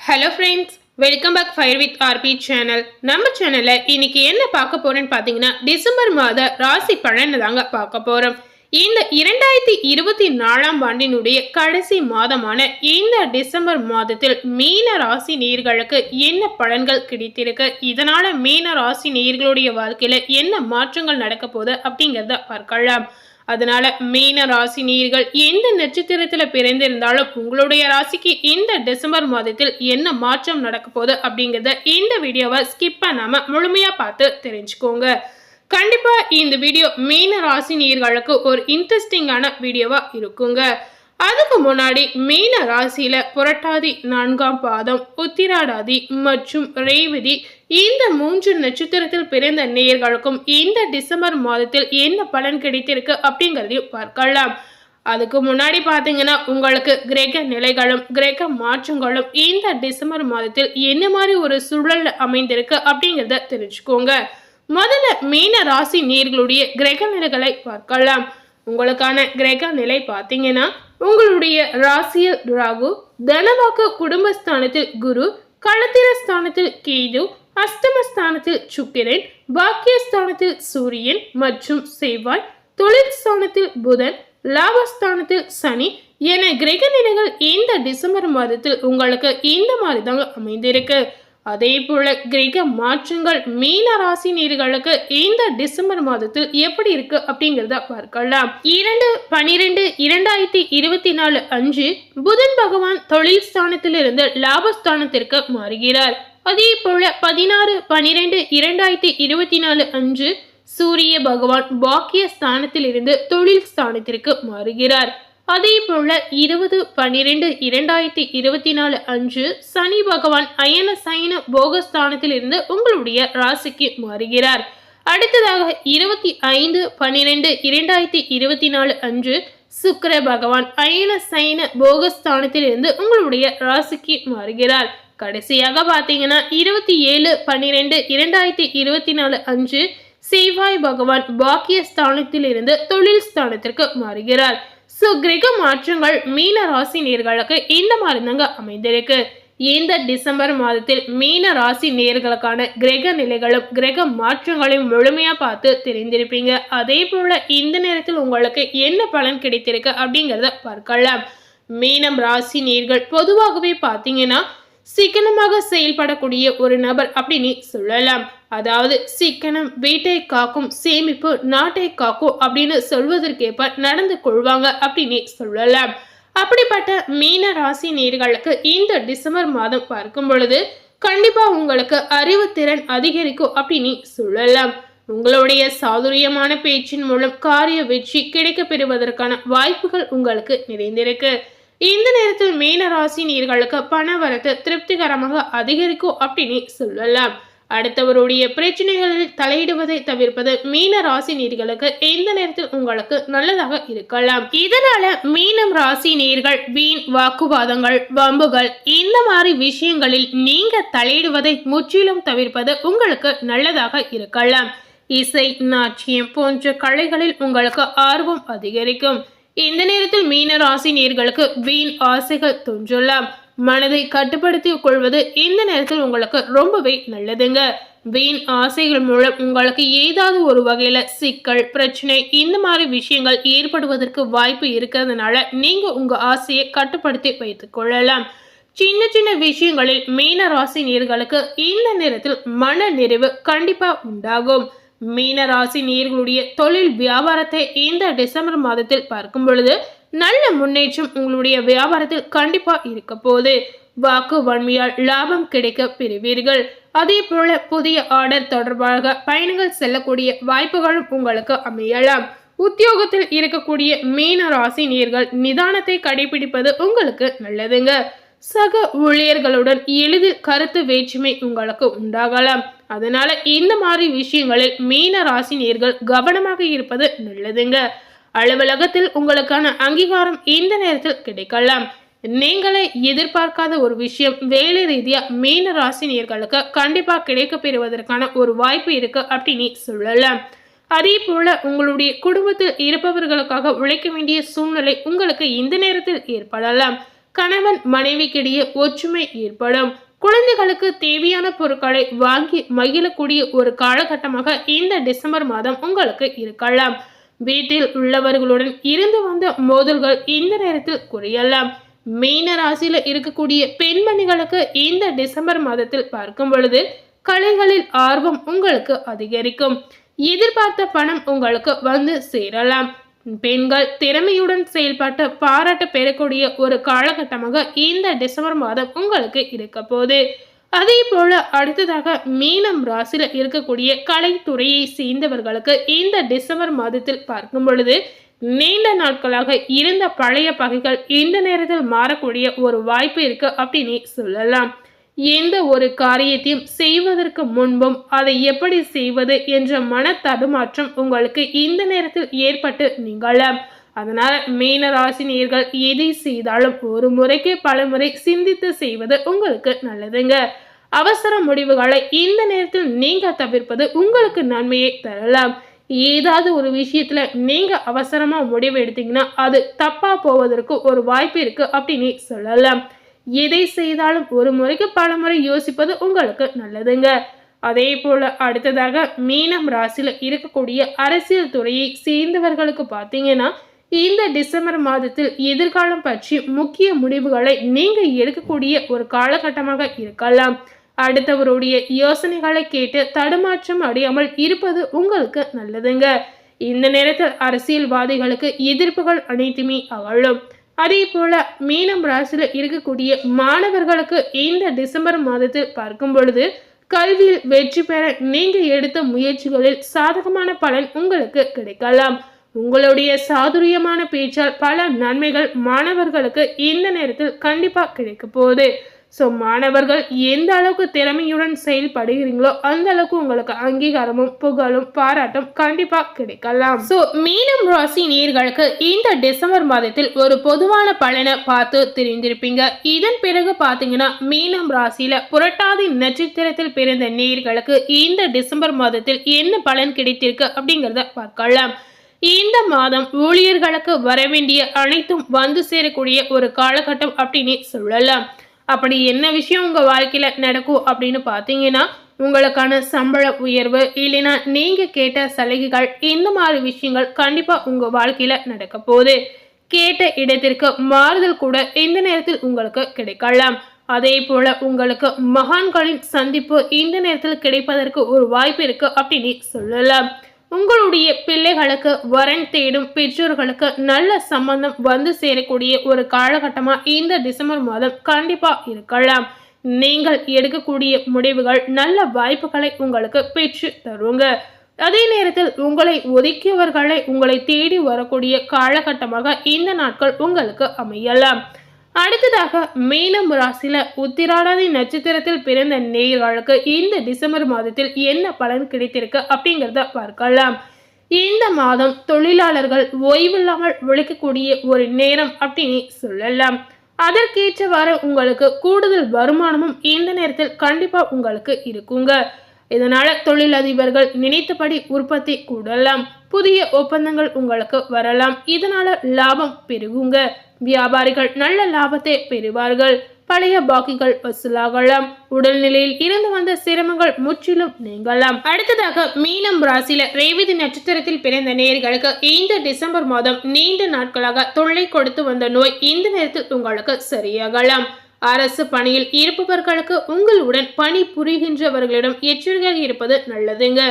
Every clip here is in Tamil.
Hello friends welcome back fire with RP channel நம்ம சேனலில் இன்னைக்கு என்ன பார்க்க போறேன்னு பார்த்தீங்கன்னா டிசம்பர் மாத ராசி பலனை தாங்க பார்க்க போறோம். இந்த இரண்டாயிரத்தி இருபத்தி நாலாம் ஆண்டினுடைய கடைசி மாதமான இந்த டிசம்பர் மாதத்தில் மீன ராசி நேர்களுக்கு என்ன பலன்கள் கிடைத்திருக்கு? இதனால மீன ராசி நேர்களுடைய வாழ்க்கையில என்ன மாற்றங்கள் நடக்க போகுது அப்படிங்கிறத பார்க்கலாம். அதனால மீன ராசி நீர்கள் எந்த நட்சத்திரத்துல பிறந்திருந்தாலும் உங்களுடைய ராசிக்கு இந்த டிசம்பர் மாதத்தில் என்ன மாற்றம் நடக்க போகுது அப்படிங்கறத இந்த வீடியோவை ஸ்கிப் பண்ணாம முழுமையா பார்த்து தெரிஞ்சுக்கோங்க. கண்டிப்பா இந்த வீடியோ மீன ராசி நீர்களுக்கு ஒரு இன்ட்ரெஸ்டிங்கான வீடியோவா இருக்குங்க. அதுக்கு முன்னாடி மீன ராசியில புரட்டாதி நான்காம் பாதம் உத்திராடாதி மற்றும் ரேவதி இந்த மூன்று நட்சத்திரத்தில் பிறந்த நேயர்களுக்கும் இந்த டிசம்பர் மாதத்தில் என்ன பலன் கிடைத்திருக்கு அப்படிங்கிறதையும் பார்க்கலாம். அதுக்கு முன்னாடி பார்த்தீங்கன்னா உங்களுக்கு கிரக நிலைகளும் கிரக மாற்றங்களும் இந்த டிசம்பர் மாதத்தில் என்ன மாதிரி ஒரு சூழல் அமைந்திருக்கு அப்படிங்கிறத தெரிஞ்சுக்கோங்க. முதல்ல மீன ராசி நேர்களுடைய கிரக நிலைகளை பார்க்கலாம். உங்களுக்கான கிரக நிலை பார்த்தீங்கன்னா உங்களுடைய ராசியில் ராகு தனவாக்கு குடும்பஸ்தானத்தில் குரு களத்திர ஸ்தானத்தில் கேது அஸ்தமஸ்தானத்தில் சுக்கிரன் பாக்கியஸ்தானத்தில் சூரியன் மற்றும் செவ்வாய் தொழில் ஸ்தானத்தில் புதன் லாபஸ்தானத்தில் சனி என கிரக நிலைகள் இந்த டிசம்பர் மாதத்தில் உங்களுக்கு இந்த மாதிரி தாங்க அமைந்திருக்கு. அதே போல கிரக மாற்றங்கள் மீன ராசி நீர்களுக்கு இந்த டிசம்பர் மாதத்தில் எப்படி இருக்கு அப்படிங்கிறத பார்க்கலாம். இரண்டு பனிரெண்டு இரண்டாயிரத்தி இருபத்தி நாலு அஞ்சு புதன் பகவான் தொழில் ஸ்தானத்திலிருந்து லாபஸ்தானத்திற்கு மாறுகிறார். அதே போல பதினாறு பனிரெண்டு இரண்டாயிரத்தி இருபத்தி நாலு அஞ்சு சூரிய பகவான் பாக்கிய ஸ்தானத்திலிருந்து தொழில் ஸ்தானத்திற்கு மாறுகிறார். அதே போல இருபது பன்னிரெண்டு இரண்டாயிரத்தி இருபத்தி நாலு அன்று சனி பகவான் அயன சயன போகஸ்தானத்திலிருந்து உங்களுடைய ராசிக்கு மாறுகிறார். அடுத்ததாக இருபத்தி ஐந்து பன்னிரெண்டு இரண்டாயிரத்தி இருபத்தி நாலு அன்று சுக்கர பகவான் அயன சயன போகஸ்தானத்திலிருந்து உங்களுடைய ராசிக்கு மாறுகிறார். கடைசியாக பார்த்தீங்கன்னா இருபத்தி ஏழு பன்னிரெண்டு இரண்டாயிரத்தி இருபத்தி நாலு அன்று செவ்வாய் பகவான் பாக்கிய ஸ்தானத்தில் இருந்து தொழில் ஸ்தானத்திற்கு மாறுகிறார். ஸோ கிரக மாற்றங்கள் மீன ராசி நேர்களுக்கு இந்த மாதிரி தாங்க அமைந்திருக்கு? இந்த டிசம்பர் மாதத்தில் மீன ராசி நேர்களுக்கான கிரக நிலைகளும் கிரக மாற்றங்களையும் முழுமையாக பார்த்து தெரிந்திருப்பீங்க. அதே போல இந்த நேரத்தில் உங்களுக்கு என்ன பலன் கிடைத்திருக்கு அப்படிங்கிறத பார்க்கலாம். மீனம் ராசி நேர்கள் பொதுவாகவே பார்த்தீங்கன்னா சிக்கனமாக செயல்படக்கூடிய ஒரு நபர் அப்படின்னு சொல்லலாம். அதாவது சிக்கனம் வீட்டை காக்கும் சேமிப்பு நாட்டை காக்கும் அப்படின்னு சொல்வதற்கேற்ப நடந்து கொள்வாங்க அப்படின்னு சொல்லலாம். அப்படிப்பட்ட மீன ராசி நேர்களுக்கு இந்த டிசம்பர் மாதம் பார்க்கும் பொழுது கண்டிப்பா உங்களுக்கு அறிவுத்திறன் அதிகரிக்கும் அப்படின்னு சொல்லலாம். உங்களுடைய சாதுரியமான பேச்சின் மூலம் காரிய வெற்றி கிடைக்க பெறுவதற்கான வாய்ப்புகள் உங்களுக்கு நிறைந்திருக்கு. இந்த நேரத்தில் மீன ராசி நீர்களுக்கு பண வரத்து திருப்திகரமாக அதிகரிக்கும் அப்படின்னு சொல்லலாம். அடுத்தவருடைய பிரச்சனைகளில் தலையிடுவதை தவிர்ப்பது மீன ராசி நீர்களுக்கு இந்த நேரத்தில் உங்களுக்கு நல்லதாக இருக்கலாம். இதனால மீனம் ராசி நீர்கள் வீண் வாக்குவாதங்கள் வம்புகள் இந்த மாதிரி விஷயங்களில் நீங்க தலையிடுவதை முற்றிலும் தவிர்ப்பது உங்களுக்கு நல்லதாக இருக்கலாம். இசை நாச்சியம் போன்ற கலைகளில் உங்களுக்கு ஆர்வம் அதிகரிக்கும். இந்த நேரத்தில் மீன ராசி நேர்களுக்கு வீண் ஆசைகள் தோன்றலாம். மனதை கட்டுப்படுத்தி கொள்வது இந்த நேரத்தில் உங்களுக்கு ரொம்பவே நல்லதுங்க. வீண் ஆசைகள் மூலம் உங்களுக்கு ஏதாவது ஒரு வகையில சிக்கல் பிரச்சனை இந்த மாதிரி விஷயங்கள் ஏற்படுவதற்கு வாய்ப்பு இருக்கிறதுனால நீங்க உங்க ஆசையை கட்டுப்படுத்தி வைத்துக் கொள்ளலாம். சின்ன சின்ன விஷயங்களில் மீன ராசி நேர்களுக்கு இந்த நேரத்தில் மன நிறைவு கண்டிப்பா உண்டாகும். மீன ராசி நேர்களுடைய தொழில் வியாபாரத்தை இந்த டிசம்பர் மாதத்தில் பார்க்கும் பொழுது நல்ல முன்னேற்றம் உங்களுடைய வியாபாரத்தில் கண்டிப்பா இருக்க போகுது. வாக்கு வன்மையால் லாபம் கிடைக்க பெறுவீர்கள். அதே போல புதிய ஆர்டர் தொடர்பாக பயணங்கள் செல்லக்கூடிய வாய்ப்புகளும் உங்களுக்கு அமையலாம். உத்தியோகத்தில் இருக்கக்கூடிய மீன ராசி நேர்கள் நிதானத்தை கடைபிடிப்பது உங்களுக்கு நல்லதுங்க. சக ஊழியர்களுடன் எளிதில் கருத்து வேற்றுமை உங்களுக்கு உண்டாகலாம். அதனால இந்த மாதிரி விஷயங்களில் மீன ராசி நேர்கள் கவனமாக இருப்பது நல்லதுங்க. அலுவலகத்தில் உங்களுக்கான அங்கீகாரம் இந்த நேரத்தில் கிடைக்கலாம். நீங்களே எதிர்பார்க்காத ஒரு விஷயம் வேலை ரீதியா மீன ராசி நேர்களுக்கு கண்டிப்பா கிடைக்க பெறுவதற்கான ஒரு வாய்ப்பு இருக்கு அப்படின்னு சொல்லலாம். அதே போல உங்களுடைய குடும்பத்தில் இருப்பவர்களுக்காக உழைக்க வேண்டிய சூழ்நிலை உங்களுக்கு இந்த நேரத்தில் ஏற்படலாம். கணவன் மனைவிக்கிடையே ஒற்றுமை ஏற்படும். குழந்தைகளுக்கு தேவையான பொருட்களை வாங்கி மகிழக்கூடிய ஒரு காலகட்டமாக இந்த டிசம்பர் மாதம் உங்களுக்கு இருக்கலாம். வீட்டில் உள்ளவர்களுடன் இருந்து வந்த மோதல்கள் இந்த நேரத்தில் குறையலாம். மீன ராசியில இருக்கக்கூடிய பெண்மணிகளுக்கு இந்த டிசம்பர் மாதத்தில் பார்க்கும் பொழுது கலைகளில் ஆர்வம் உங்களுக்கு அதிகரிக்கும். எதிர்பார்த்த பணம் உங்களுக்கு வந்து சேரலாம். பெண்கள் திறமையுடன் செயல்பட்டு பாராட்டு பெறக்கூடிய ஒரு காலகட்டமாக இந்த டிசம்பர் மாதம் உங்களுக்கு இருக்க போகுது. அதே போல அடுத்ததாக மீனம் ராசியில் இருக்கக்கூடிய கலைத்துறையை சேர்ந்தவர்களுக்கு இந்த டிசம்பர் மாதத்தில் பார்க்கும் பொழுது நீண்ட நாட்களாக இருந்த பழைய பகைகள் இந்த நேரத்தில் மாறக்கூடிய ஒரு வாய்ப்பு இருக்கு அப்படின்னு சொல்லலாம். எந்த ஒரு காரியத்தையும் செய்வதற்கு முன்பும் அதை எப்படி செய்வது என்ற மன தடுமாற்றம் உங்களுக்கு இந்த நேரத்தில் ஏற்பட்டு நிகழும். அதனால மீன ராசினியர்கள் எதை செய்தாலும் ஒரு முறைக்கு பல முறை சிந்தித்து செய்வது உங்களுக்கு நல்லதுங்க. அவசர முடிவுகளை இந்த நேரத்தில் நீங்க தவிர்ப்பது உங்களுக்கு நன்மையை தரலாம். ஏதாவது ஒரு விஷயத்துல நீங்க அவசரமா முடிவு எடுத்தீங்கன்னா அது தப்பா போவதற்கு ஒரு வாய்ப்பு இருக்கு அப்படின்னு சொல்லலாம். எதை செய்தாலும் ஒரு முறைக்கு பல முறை யோசிப்பது உங்களுக்கு நல்லதுங்க. அதே போல அடுத்ததாக மீனம் ராசியில் இருக்கக்கூடிய அரசியல் துறையை சேர்ந்தவர்களுக்கு பார்த்தீங்கன்னா இந்த டிசம்பர் மாதத்தில் எதிர்காலம் பற்றி முக்கிய முடிவுகளை நீங்கள் எடுக்கக்கூடிய ஒரு காலகட்டமாக இருக்கலாம். அடுத்தவருடைய யோசனைகளை கேட்டு தடுமாற்றம் அடையாமல் இருப்பது உங்களுக்கு நல்லதுங்க. இந்த நேரத்தில் அரசியல்வாதிகளுக்கு எதிர்ப்புகள் அனைத்துமே அகழும் அதே போல மீனம் ராசியில் இருக்கக்கூடிய மாணவர்களுக்கு இந்த டிசம்பர் மாதத்தில் பார்க்கும் பொழுது கல்வியில் வெற்றி பெற நீங்க எடுத்த முயற்சிகளில் சாதகமான பலன் உங்களுக்கு கிடைக்கலாம். உங்களுடைய சாதுரியமான பேச்சால் பல நன்மைகள் மாணவர்களுக்கு இந்த நேரத்தில் கண்டிப்பா கிடைக்க போகுது. ஸோ மாணவர்கள் எந்த அளவுக்கு திறமையுடன் செயல்படுகிறீங்களோ அந்த அளவுக்கு உங்களுக்கு அங்கீகாரமும் புகழும் பாராட்டும் கண்டிப்பாக கிடைக்கலாம். ஸோ மீனம் ராசி நேர்களுக்கு இந்த டிசம்பர் மாதத்தில் ஒரு பொதுவான பலனை பார்த்து தெரிந்திருப்பீங்க. இதன் பிறகு பார்த்தீங்கன்னா மீனம் ராசியில புரட்டாதி நட்சத்திரத்தில் பிறந்த நேர்களுக்கு இந்த டிசம்பர் மாதத்தில் என்ன பலன் கிடைத்திருக்கு அப்படிங்கிறத பார்க்கலாம். இந்த மாதம் ஊழியர்களுக்கு வர வேண்டிய அனைத்தும் வந்து சேரக்கூடிய ஒரு காலகட்டம் அப்படின்னு சொல்லலாம். அப்படி என்ன விஷயம் உங்கள் வாழ்க்கையில் நடக்கும் அப்படின்னு பார்த்தீங்கன்னா உங்களுக்கான சம்பள உயர்வு இல்லைன்னா நீங்கள் கேட்ட சலுகைகள் இந்த மாதிரி விஷயங்கள் கண்டிப்பாக உங்கள் வாழ்க்கையில் நடக்க போகுது. கேட்ட இடத்திற்கு மாறுதல் கூட இந்த நேரத்தில் உங்களுக்கு கிடைக்கலாம். அதே போல உங்களுக்கு மகான்களின் சந்திப்பு இந்த நேரத்தில் கிடைப்பதற்கு ஒரு வாய்ப்பு இருக்கு அப்படின்னு சொல்லலாம். உங்களுடைய பிள்ளைகளுக்கு வரன் தேடும் பெற்றோர்களுக்கு நல்ல சம்பந்தம் வந்து சேரக்கூடிய ஒரு காலகட்டமாக இந்த டிசம்பர் மாதம் கண்டிப்பாக இருக்கலாம். நீங்கள் எடுக்கக்கூடிய முடிவுகள் நல்ல வாய்ப்புகளை உங்களுக்கு பெற்று தருங்க. அதே நேரத்தில் உங்களை ஒதுக்கியவர்களை உங்களை தேடி வரக்கூடிய காலகட்டமாக இந்த நாட்கள் உங்களுக்கு அமையலாம். அடுத்ததாக மீனம் ராசியில உத்திராடாதி நட்சத்திரத்தில் பிறந்த நேர்களுக்கு இந்த டிசம்பர் மாதத்தில் என்ன பலன் கிடைத்திருக்கு அப்படிங்கிறத பார்க்கலாம். இந்த மாதம் தொழிலாளர்கள் ஓய்வில்லாமல் உழைக்கக்கூடிய ஒரு நேரம் அப்படின்னு சொல்லலாம். அதற்கேற்றவாறு உங்களுக்கு கூடுதல் வருமானமும் இந்த நேரத்தில் கண்டிப்பா உங்களுக்கு இருக்குங்க. இதனால தொழிலதிபர்கள் நினைத்தபடி உற்பத்தி கூடலாம். புதிய ஒப்பந்தங்கள் உங்களுக்கு வரலாம். இதனால லாபம் பெருகுங்க. வியாபாரிகள் நல்ல லாபத்தை பெறுவார்கள். பழைய பாக்கிகள் வசூலாகலாம். உடல்நிலையில் இருந்து வந்த சிரமங்கள் முற்றிலும் நீங்கலாம். அடுத்ததாக மீனம் ராசியில ரேவதி நட்சத்திரத்தில் பிறந்த நேர்களுக்கு இந்த டிசம்பர் மாதம் நீண்ட நாட்களாக தொல்லை கொடுத்து வந்த நோய் இந்த நேரத்தில் உங்களுக்கு சரியாகலாம். அரசு பணியில் இருப்பவர்களுக்கு உங்களுடன் பணி புரிகின்றவர்களிடம் எச்சரிக்கையாக இருப்பது நல்லதுங்க.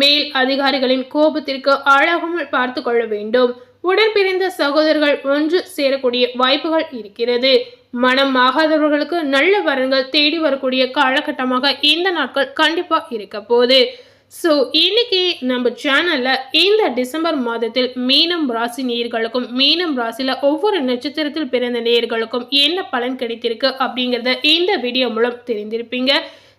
மேல் அதிகாரிகளின் கோபத்திற்கு ஆளாகாமல் பார்த்து கொள்ள வேண்டும். உடன் பிரிந்த சகோதரர்கள் ஒன்று சேரக்கூடிய வாய்ப்புகள் இருக்கிறது. மனம் ஆகாதவர்களுக்கு நல்ல வரன்கள் தேடி வரக்கூடிய காலகட்டமாக இந்த நாட்கள் கண்டிப்பாக இருக்க போகுது. ஸோ இன்னைக்கு நம்ம சேனலில் இந்த டிசம்பர் மாதத்தில் மீனம் ராசி நேர்களுக்கும் மீனம் ராசியில் ஒவ்வொரு நட்சத்திரத்தில் பிறந்த நேர்களுக்கும் என்ன பலன் கிடைத்திருக்கு அப்படிங்கிறத இந்த வீடியோ மூலம் தெரிந்திருப்பீங்க.